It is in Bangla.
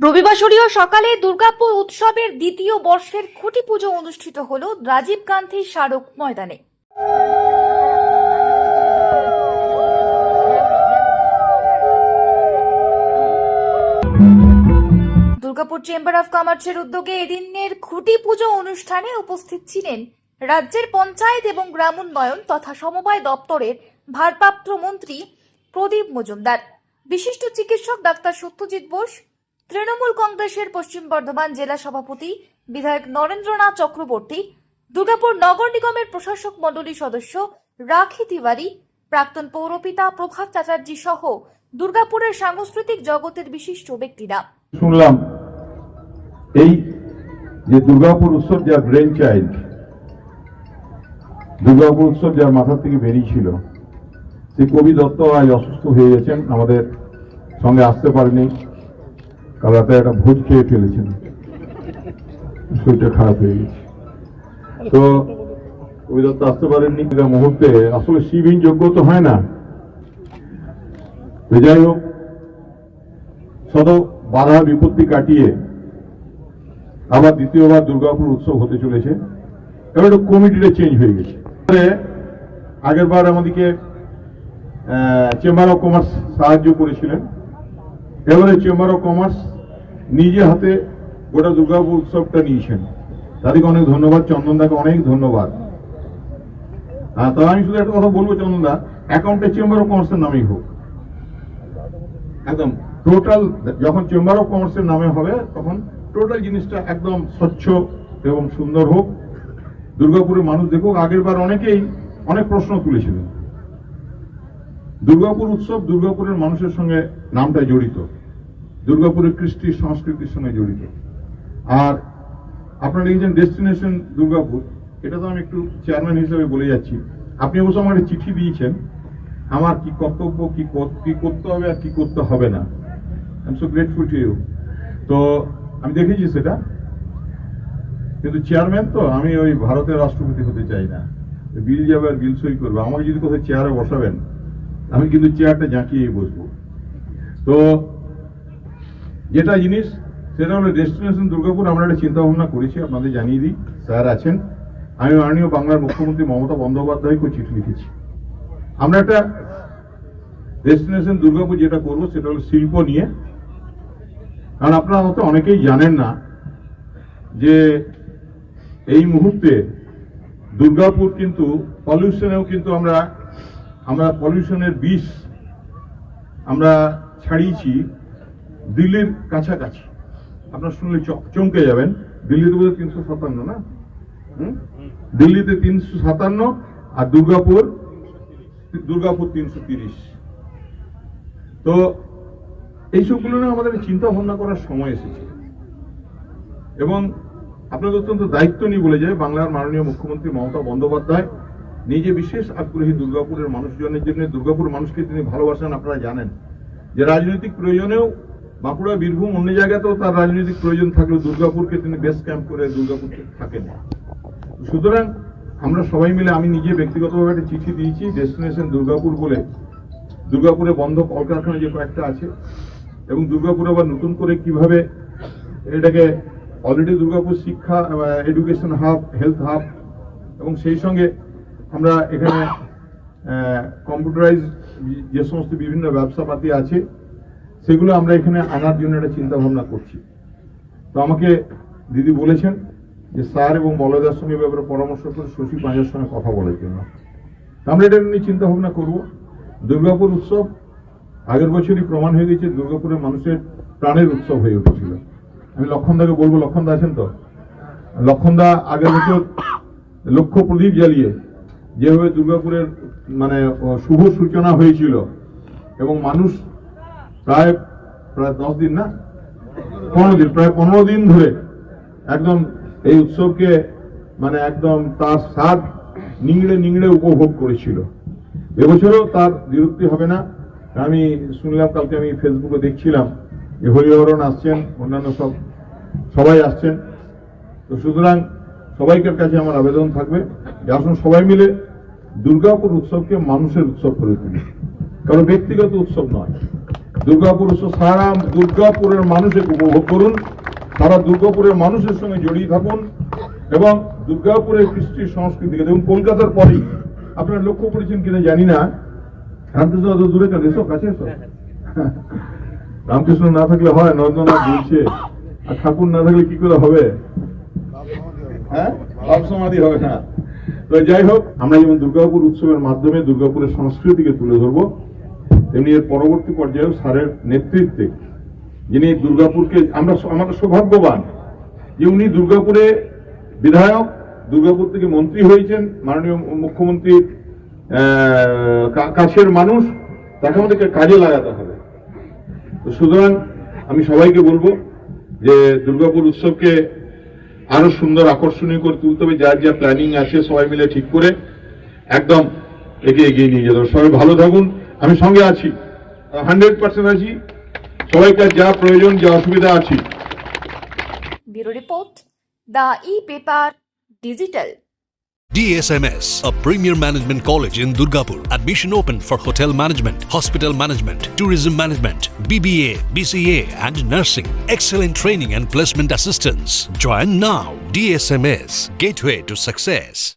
রবিবাসরীয় সকালে দুর্গাপুর উৎসবের দ্বিতীয় বর্ষের খুঁটি পুজো অনুষ্ঠিত হল রাজীব গান্ধী স্মারক ময়দানে। দুর্গাপুর চেম্বার অফ কমার্সের উদ্যোগে এদিনের খুঁটি পুজো অনুষ্ঠানে উপস্থিত ছিলেন রাজ্যের পঞ্চায়েত এবং গ্রামোন্নয়ন তথা সমবায় দপ্তরের ভারপ্রাপ্ত মন্ত্রী প্রদীপ মজুমদার। বিশিষ্ট চিকিৎসক ডাক্তার সত্যজিৎ বোস তৃণমূল কংগ্রেসের পশ্চিম বর্ধমান জেলা সভাপতি বিধায়ক নরেন্দ্রনাথ চক্রবর্তী, দুর্গাপুর নগর নিগমের প্রশাসক মণ্ডলীর সদস্য রাখি তিওয়ারি, প্রাক্তন পৌরপিতা প্রভাত চ্যাটার্জি সহ দুর্গাপুরের সাংস্কৃতিক জগতের বিশিষ্ট ব্যক্তিরা। শুনলাম এই যে দুর্গাপুর উৎসব যার ব্রেন চাইল্ড দুর্গাপুর উৎসব যার মাথা থেকে বেরিয়েছিল সেই কবি দত্ত আজ অসুস্থ হয়ে গেছেন, আমাদের সঙ্গে আসতে পারেনি। কাল রাতে একটা ভোজ খেয়ে ফেলেছেন। শরীরটা খারাপ হয়ে গেছে। তো কবি দত্ত আসতে পারেননি মুহূর্তে। আসলে শিবহীন যোগ্য তো হয় না। যাই হোক, শত বাধা বিপত্তি কাটিয়ে আবার দ্বিতীয়বার দুর্গাপুর উৎসব হতে চলেছে। এবার একটু কমিটিটা চেঞ্জ হয়ে গেছে। আগের বার আমাদেরকে চেম্বার অফ কমার্স সাহায্য করেছিলেন। এবারে চেম্বার অফ কমার্স নিজে হাতে গোটা দুর্গাপুর উৎসবটা নিয়েছেন। তাদেরকে অনেক ধন্যবাদ চন্দনদাকে অনেক ধন্যবাদ। হ্যাঁ তবে আমি শুধু একটা কথা বলব চন্দনদা অ্যাকাউন্টে চেম্বার অফ কমার্সের নামেই হোক। একদম টোটাল যখন চেম্বার অফ কমার্সের নামে হবে, তখন টোটাল জিনিসটা একদম স্বচ্ছ এবং সুন্দর হোক। দুর্গাপুরের মানুষ দেখুক, আগের বার অনেকেই অনেক প্রশ্ন তুলেছিলেন। দুর্গাপুর উৎসব দুর্গাপুরের মানুষের সঙ্গে নামটা জড়িত। দুর্গাপুরের কৃষ্টি সংস্কৃতির সঙ্গে জড়িত। আর আপনারা লিখেছেন ডেস্টিনেশন দুর্গাপুর, এটা তো আমি একটু চেয়ারম্যান হিসেবে বলে যাচ্ছি। আপনি অবশ্য আমার একটা চিঠি দিয়েছেন, আমার কি কর্তব্য, কি কি করতে হবে আর কি করতে হবে না। I am so grateful to you তো আমি দেখেছি সেটা। কিন্তু চেয়ারম্যান তো আমি ওই ভারতের রাষ্ট্রপতি হতে চাই না। বিল যাবে আর বিল সই করবে। আমাকে যদি কোথায় চেয়ারে বসাবেন, আমি কিন্তু চেয়ারটা জাঁকিয়েই বসবো। তো যেটা জিনিস, সেটা হলো ডেস্টিনেশন দুর্গাপুর, আমরা একটা চিন্তা ভাবনা করেছি, আপনাদের জানিয়ে দিই। স্যার আছেন। আমি মাননীয় বাংলার মুখ্যমন্ত্রী মমতা বন্দ্যোপাধ্যায়কে চিঠি লিখেছি। আমরা একটা ডেস্টিনেশন দুর্গাপুর যেটা করব, সেটা হলো শিল্প নিয়ে। কারণ আপনারা হয়তো অনেকেই জানেন না যে এই মুহূর্তে দুর্গাপুর কিন্তু পলিউশনেও কিন্তু আমরা আমরা পলিউশনের বিষ আমরা ছাড়িয়েছি। দিল্লির কাছাকাছি। আপনার শুনলে চমকে যাবেন। দিল্লিতে বোধহয় তিনশো সাতান্ন না? দিল্লিতে তিনশো সাতান্ন আর দুর্গাপুর দুর্গাপুর তিনশো তিরিশ। তো এইসবগুলো নিয়ে আমাদের চিন্তা ভাবনা করার সময় এসেছে। এবং আপনাদের অত্যন্ত দায়িত্ব নিয়ে বলে যায়, বাংলার মাননীয় মুখ্যমন্ত্রী মমতা বন্দ্যোপাধ্যায়, নিজে বিশেষ আগ্রহী দুর্গাপুরের মানুষজনের জন্য, দুর্গাপুর মানুষকে তিনি ভালোবাসেন, আপনারা জানেন। যে রাজনৈতিক প্রয়োজনেও বাঁকুড়া, বীরভূম অন্য জায়গাতেও তার রাজনৈতিক প্রয়োজন থাকলেও দুর্গাপুরকে তিনি বেস ক্যাম্প করে দুর্গাপুরকে থাকেন। সুতরাং আমরা সবাই মিলে আমি নিজে ব্যক্তিগতভাবে একটা চিঠি দিয়েছি ডেস্টিনেশন দুর্গাপুর বলে। দুর্গাপুরে বন্ধ কলকারখানা যে কয়েকটা আছে এবং দুর্গাপুরে আবার নতুন করে কীভাবে এটাকে অলরেডি দুর্গাপুর শিক্ষা এডুকেশন হাব হেলথ হাব এবং সেই সঙ্গে আমরা এখানে কম্পিউটারাইজ যে সমস্ত বিভিন্ন ব্যবসাপাতি আছে সেগুলো আমরা এখানে আনার জন্য একটা চিন্তা ভাবনা করছি। তো আমাকে দিদি বলেছেন যে স্যার এবং বলদার সঙ্গে ব্যাপারে পরামর্শ করে শশী পাঁজার সঙ্গে কথা বলার জন্য। আমরা এটা নিয়ে চিন্তা ভাবনা করব। দুর্গাপুর উৎসব আগের বছরই প্রমাণ হয়ে গেছে, দুর্গাপুরের মানুষের প্রাণের উৎসব হয়ে উঠেছিল। আমি লক্ষণদাকে বলব, লক্ষণদা আছেন তো? লক্ষণদা আগের বছর লক্ষ প্রদীপ জ্বালিয়ে যেভাবে দুর্গাপুরের মানে শুভ সূচনা হয়েছিল এবং মানুষ প্রায় প্রায় দশ দিন না? পনেরো দিন, প্রায় পনেরো দিন ধরে একদম এই উৎসবকে মানে একদম তার স্বাদ নিংড়ে নিংড়ে উপভোগ করেছিল। এবছরও তার বিরক্তি হবে না। আমি শুনলাম, কালকে আমি ফেসবুকে দেখছিলাম যে হরিহরণ আসছেন, অন্যান্য সব, সবাই আসছেন। তো সুতরাং সবাইকার কাছে আমার আবেদন থাকবে যে আসুন সবাই মিলে দুর্গাপুর উৎসবকে মানুষের উৎসব করে তুলি। কারণ ব্যক্তিগত উৎসব নয়। দুর্গাপুর সারা দুর্গাপুরের মানুষকে উপভোগ করুন। সারা দুর্গাপুরের মানুষের সঙ্গে জড়িয়ে থাকুন এবং দুর্গাপুরের কৃষ্টি সংস্কৃতিকে দেখুন। কলকাতার পরেই আপনারা লক্ষ্য করেছেন কিনা জানি না। রামকৃষ্ণ অত দূরে কেন এসো কাছে এসো রামকৃষ্ণ না থাকলে হয় নন্দনাথ বলছে। আর ঠাকুর না থাকলে কি করে হবে? হ্যাঁ? ভাব সমাধি হবে না। তো যাই হোক আমরা যেমন দুর্গাপুর উৎসবের মাধ্যমে দুর্গাপুরের সংস্কৃতিকে তুলে ধরবো তেমনি এর পরবর্তী পর্যায়েও স্যারের নেতৃত্বে, যিনি দুর্গাপুরকে, আমরা আমরা সৌভাগ্যবান যে উনি দুর্গাপুরে বিধায়ক, দুর্গাপুর থেকে মন্ত্রী হয়েছেন, মাননীয় মুখ্যমন্ত্রীর কাছের মানুষ, তাকে আমাদেরকে কাজে লাগাতে হবে। তো সুতরাং আমি সবাইকে বলব যে দুর্গাপুর উৎসবকে আরও সুন্দর আকর্ষণীয় করে তুলতে হবে, যার যা প্ল্যানিং আছে সবাই মিলে ঠিক করে একদম এগিয়ে এগিয়ে নিয়ে যেতে সবাই ভালো থাকুন। আমি সঙ্গে আছি হান্ড্রেড পার্সেন্ট আছি সবাইকার যা প্রয়োজন যা অসুবিধা আছি bureau report the e paper digital DSMS, a premier management college in Durgapur. Admission open for hotel management, hospital management, tourism management, BBA, BCA, and nursing. Excellent training and placement assistance. Join now. DSMS, gateway to success.